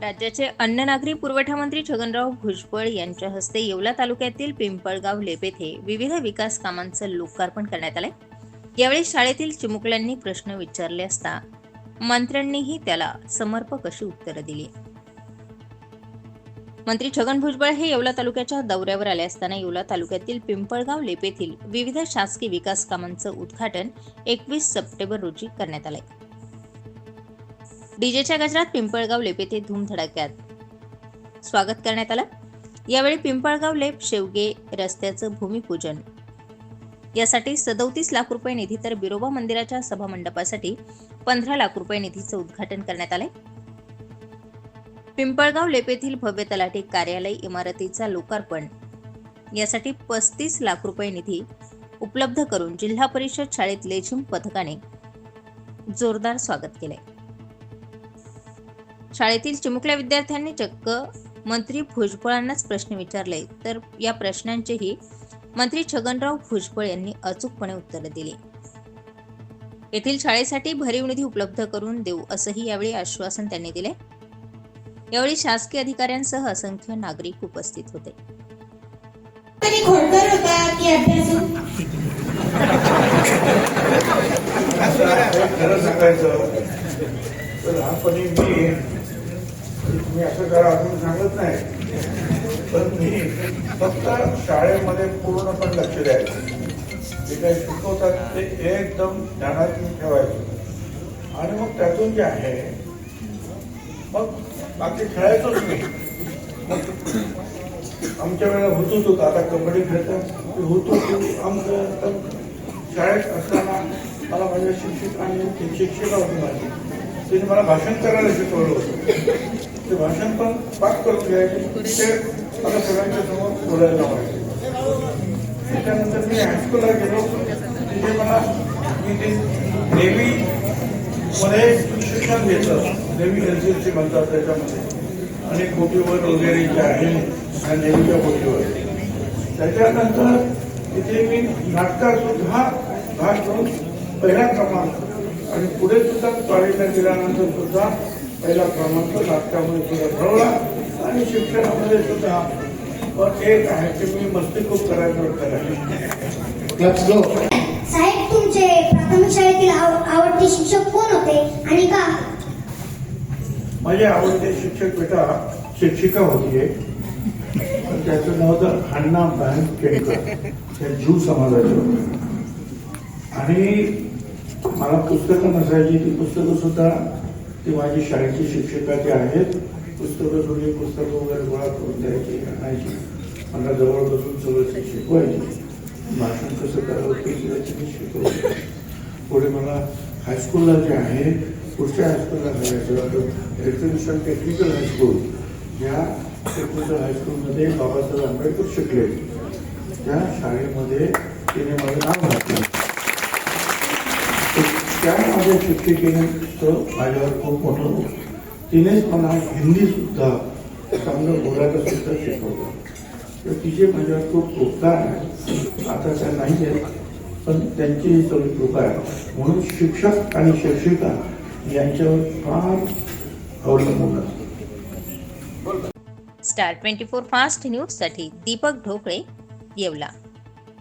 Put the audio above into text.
राज्याचे अन्न नागरी पुरवठा मंत्री छगनराव भुजबळ यांच्या हस्ते येवला तालुक्यातील पिंपळगाव लेप येथे विविध विकास कामांचं लोकार्पण करण्यात आलंय. यावेळी शाळेतील चिमुकल्यांनी प्रश्न विचारले असता मंत्र्यांनीही त्याला समर्पक अशी उत्तरं दिली. मंत्री छगन भुजबळ हे येवला तालुक्याच्या दौऱ्यावर आले असताना येवला तालुक्यातील पिंपळगाव लेप येथील विविध शासकीय विकास कामांचं उद्घाटन एकवीस सप्टेंबर रोजी करण्यात आलंय. डीजेच्या गजरात पिंपळगाव लेप येथे धूमधडाक्यात. स्वागत करण्यात आलं. यावेळी पिंपळगाव लेप शेवगे रस्त्याचं भूमिपूजन. यासाठी सदोतीस लाख रुपये निधी तर बिरोबा मंदिराच्या सभामंडपासाठी पंधरा लाख रुपये निधीचं उद्घाटन करण्यात आलंय. पिंपळगाव लेप येथील भव्य तलाठी कार्यालय इमारतीचा लोकार्पण. यासाठी पस्तीस लाख रुपये निधी उपलब्ध करून जिल्हा परिषद शाळेत लेझिम पथकाने जोरदार स्वागत केलंय. शाळेतील चिमुकल्या विद्यार्थ्यांनी चक्क मंत्री भुजबळांनाच प्रश्न विचारले. तर या प्रश्नांचेही मंत्री छगनराव भुजबळ यांनी अचूकपणे उत्तरं दिली. येथील शाळेसाठी भरीव निधी उपलब्ध करून देऊ असंही यावेळी आश्वासन त्यांनी दिले. यावेळी शासकीय अधिकाऱ्यांसह असंख्य नागरिक उपस्थित होते. तरी खोडकर होता की अभ्यासू? खरं सांगायचं तर लहानपणी मी तुम्ही असं करा अजून सांगत नाही. पण मी फक्त शाळेमध्ये पूर्णपणे लक्ष द्यायचं. जे काही शिकवतात ते एकदम ध्यानात ठेवायचं. आणि मग त्यातून जे आहे मग बाकी खेळायचोच मी. मग आमच्या वेळेला होतच होतं. आता कबड्डी खेळतात होतो आमचं. शाळेत असताना मला माझ्या शिक्षकांनी शिक्षिका होती माझी. तिने मला भाषण करायला शिकवलं होतं. ते भाषण पण पाठ करून घ्यायचे ते मला सगळ्यांच्या समोर बोलायला लावायचे. त्याच्यानंतर मी हायस्कूलला गेलो. तिथे मला मी ते नेव्ही मध्ये शिक्षण घेतलं. नेव्ही एनसीसी म्हणतात त्याच्यामध्ये. अनेक बोटीवर वगैरे जे आहे त्या नेव्हीच्या बोटीवर त्याच्यानंतर तिथे मी नाटकात सुद्धा भाग घेऊन पहिला क्रमांक आणि पुढे सुद्धा कॉलेजला गेल्यानंतर सुद्धा पहिला क्रमांक नाटकामध्ये सुद्धा मिळवला आणि शिक्षणामध्ये सुद्धा पण एक आहे की मी मस्ती खूप करायचं करायला साहेब तुमचे प्राथमिक शाळेतील आव- आवडते शिक्षक कोण होते आणि का? माझे आवडते शिक्षक बेटा शिक्षिका होती त्याचं नाव होतं अण्णा बँक केडकर त्या जीव समाजाचे होते. आणि मला पुस्तकं नसायची ती पुस्तकं सुद्धा ती माझी शाळेची शिक्षिका जी आहेत. पुस्तकं थोडी पुस्तकं वगैरे गोळा करून द्यायची आणायची. मला जवळ बसून सगळं ते शिकवायची. भाषण कसं करावं ते सुद्धा तिने शिकवलं. पुढे मला हायस्कूलला जे आहे पुढच्या हायस्कूलला करायचं एज्युकेशन टेक्निकल हायस्कूल या टेक्निकल हायस्कूलमध्ये बाबासाहेब आंबेडकर शिकले. त्या शाळेमध्ये तिने माझं नाव घातलं. त्यामध्ये त्या माझ्या माझ्यावर खूप मोठं तिनेच मला हिंदीसुद्धा चांगलं बोलायला सुद्धा शिकवलं. तर तिचे माझ्यावर खूप उपकार आहे. आता त्या नाही आहेत पण त्यांची ही सगळी कृपा आहे. म्हणून शिक्षक आणि शिक्षिका यांच्यावर फार अवलंबून असतो. स्टार ट्वेंटी फोर फास्ट न्यूजसाठी दीपक ढोकळे येवला.